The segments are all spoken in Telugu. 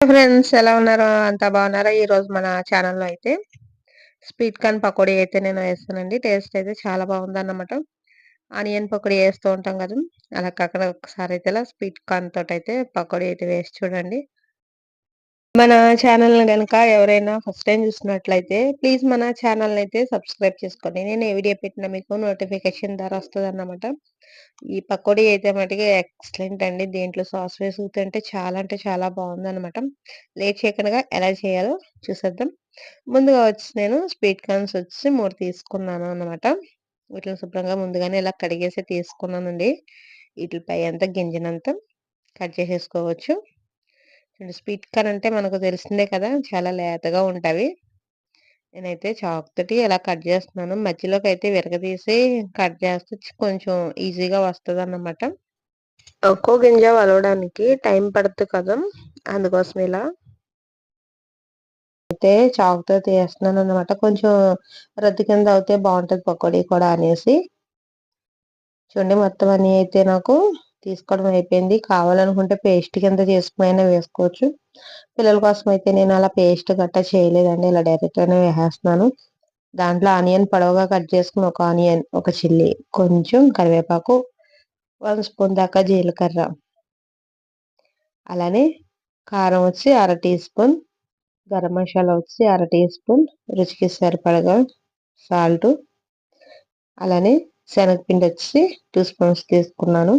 ఫ్రెండ్స్ ఎలా ఉన్నారో? అంతా బాగున్నారా? ఈ రోజు మన ఛానల్లో అయితే స్వీట్ కార్న్ పకోడీ అయితే నేను వేస్తానండి. టేస్ట్ అయితే చాలా బాగుందన్నమాట. ఆనియన్ పకోడీ వేస్తూ ఉంటాం కదా. అలా కాకుండా ఒకసారి అయితే ఇలా స్వీట్ కార్న్ తోటి అయితే పకోడీ అయితే వేసి చూడండి. మన ఛానల్ కనుక ఎవరైనా ఫస్ట్ టైం చూసినట్లయితే ప్లీజ్ మన ఛానల్ అయితే సబ్స్క్రైబ్ చేసుకోండి నేను ఏ వీడియో పెట్టినా మీకు నోటిఫికేషన్ ద్వారా వస్తుంది అన్నమాట ఈ పకోడీ అయితే మటుకి ఎక్సలెంట్ అండి. దీంట్లో సాస్ వేసుకుంటే చాలా అంటే చాలా బాగుంది అనమాట లేట్ చేయకుండా ఎలా చేయాలో చూసేద్దాం. ముందుగా వచ్చి నేను స్వీట్ కార్న్స్ వచ్చి మూడు తీసుకున్నాను అనమాట వీటిని శుభ్రంగా ముందుగానే ఇలా కడిగేసి తీసుకున్నానండి. వీటిపై అంతా గింజనంతా కట్ చేసేసుకోవచ్చు. స్వీట్ కార్న్ అంటే మనకు తెలిసిందే కదా! చాలా లేతగా ఉంటాయి నేనైతే చాక్ తోటి ఇలా కట్ చేస్తున్నాను. మధ్యలోకి అయితే విరగదీసి కట్ చేస్తే కొంచెం ఈజీగా వస్తుంది అన్నమాట ఒక్కో గింజ వలవడానికి టైం పడుతుంది కదా! అందుకోసం ఇలా. అయితే చాకుతో తీస్తున్నాను అనమాట కొంచెం రద్దు కింద అవుతే బాగుంటుంది పకోడీ కూడా అనేసి. చూడండి మొత్తం అన్నీ అయితే నాకు తీసుకోవడం అయిపోయింది. కావాలనుకుంటే పేస్ట్ కింద చేసుకున్న వేసుకోవచ్చు. పిల్లల కోసం అయితే నేను అలా పేస్ట్ గట్టా చేయలేదండి. ఇలా డైరెక్ట్ గానే వేసేస్తున్నాను. దాంట్లో ఆనియన్ పొడవుగా కట్ చేసుకుని ఒక ఆనియన్ ఒక చిల్లీ కొంచెం కరివేపాకు వన్ స్పూన్ దాకా జీలకర్ర. అలానే కారం వచ్చి అర టీ స్పూన్ గరం మసాలా వచ్చి అర టీ స్పూన్ రుచికి సరిపడగా సాల్ట్. అలానే శనగపిండి వచ్చి టూ స్పూన్స్ తీసుకున్నాను.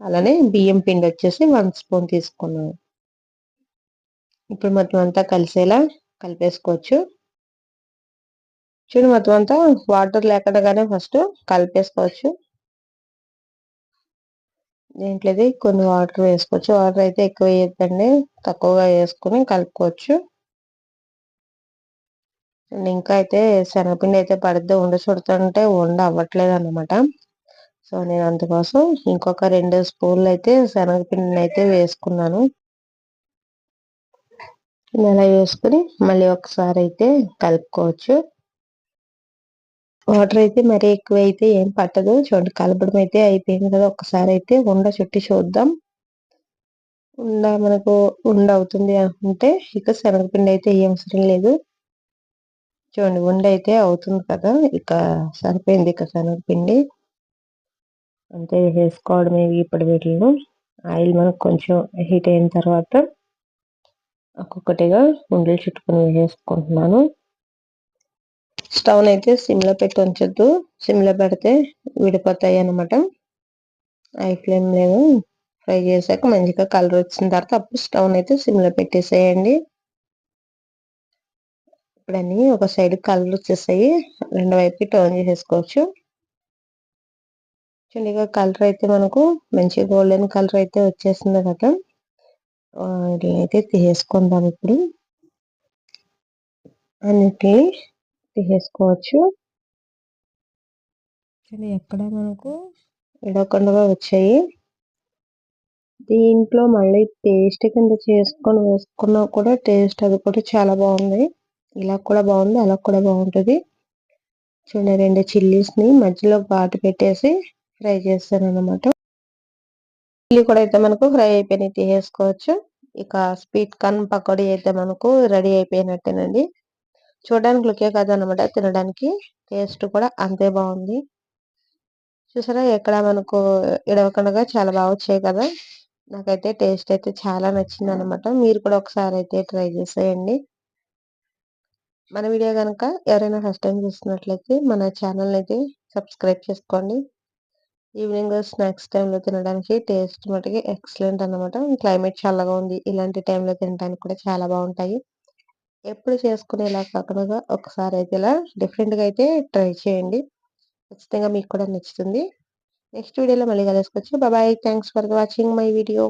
అలానే బియ్యం పిండి వచ్చేసి వన్ స్పూన్ తీసుకున్నాను. ఇప్పుడు మొత్తం అంతా కలిసేలా కలిపేసుకోవచ్చు. చూడు మొత్తం అంతా వాటర్ లేకుండానే ఫస్ట్ కలిపేసుకోవచ్చు. దీంట్లోది కొన్ని వాటర్ వేసుకోవచ్చు. వాటర్ అయితే ఎక్కువ వేయద్దండి. తక్కువగా వేసుకుని కలుపుకోవచ్చు. ఇంకా అయితే శనగపిండి అయితే పడుద్ది ఉండ చుడుతుంటే ఉండ అవ్వట్లేదు అనమాట సో నేను అందుకోసం ఇంకొక రెండు స్పూన్లు అయితే శనగపిండిని అయితే వేసుకున్నాను ఇలా వేసుకుని మళ్ళీ ఒకసారి అయితే కలుపుకోవచ్చు. వాటర్ అయితే మరీ ఎక్కువ అయితే ఏం పట్టదు. చూడండి కలపడం అయితే అయిపోయింది కదా. ఒకసారి అయితే ఉండ చుట్టి చూద్దాం. ఉండ మనకు ఉండ అవుతుంది అనుకుంటే ఇక శనగపిండి అయితే ఏం అవసరం లేదు. చూడండి ఉండ అయితే అవుతుంది కదా. ఇక సరిపోయింది ఇక శనగపిండి. అంటే వేసుకోవడమే ఇప్పుడు వీటిలో ఆయిల్ మనకు కొంచెం హీట్ అయిన తర్వాత ఒక్కొక్కటిగా ఉండలు చుట్టుకుని వేసుకుంటున్నాను. స్టవ్ అయితే సిమ్లో పెట్టి ఉంచొద్దు. సిమ్లో పెడితే విడిపోతాయి అనమాట ఐ ఫ్లేమ్ లేదు ఫ్రై చేశాక మంచిగా కలర్ వచ్చిన తర్వాత అప్పుడు స్టవ్ అయితే సిమ్లో పెట్టేసేయండి. ఇప్పుడు ఒక సైడ్ కలర్ వచ్చేసాయి. రెండు వైపు టర్న్ చేసేసుకోవచ్చు. చూడండి కలర్ అయితే మనకు మంచి గోల్డెన్ కలర్ అయితే వచ్చేసింది కదా. అయితే తీసేసుకుందాం ఇప్పుడు. అన్నిటి తీసేసుకోవచ్చు. ఎక్కడ మనకు? విడవకుండా వచ్చాయి. దీంట్లో మళ్ళీ టేస్ట్ కింద చేసుకొని వేసుకున్నా కూడా టేస్ట్ అది కూడా చాలా బాగుంది. ఇలా కూడా బాగుంది అలా కూడా బాగుంటుంది. చూడండి రెండు చిల్లీస్ని మధ్యలో ఘాటు పెట్టేసి ఫ్రై చేస్తాను అనమాట ఇల్లు కూడా అయితే మనకు ఫ్రై అయిపోయినాయి తీసేసుకోవచ్చు. ఇక స్వీట్ కార్న్ పకోడీ అయితే మనకు రెడీ అయిపోయినట్టేనండి. చూడడానికి లుకే కాదు అనమాట తినడానికి. టేస్ట్ కూడా అంతే బాగుంది. చూసారా ఎక్కడ మనకు ఇడవకుండా చాలా బాగా వచ్చాయి కదా. నాకైతే టేస్ట్ అయితే చాలా నచ్చింది అనమాట మీరు కూడా ఒకసారి అయితే ట్రై చేసేయండి. మన వీడియో కనుక ఎవరైనా ఫస్ట్ టైం చూస్తున్నట్లయితే మన ఛానల్ అయితే సబ్స్క్రైబ్ చేసుకోండి. ఈవినింగ్ స్నాక్స్ టైంలో తినడానికి టేస్ట్ మటుకి ఎక్సలెంట్ అనమాట క్లైమేట్ చల్లగా ఉంది. ఇలాంటి టైంలో తినడానికి కూడా చాలా బాగుంటాయి. ఎప్పుడు చేసుకునేలా కాకుండా ఒకసారి అయితే ఇలా డిఫరెంట్గా అయితే ట్రై చేయండి. ఖచ్చితంగా మీకు కూడా నచ్చుతుంది. నెక్స్ట్ వీడియోలో మళ్ళీ కలుసుకోవచ్చు బాబాయ్ thanks for watching my video.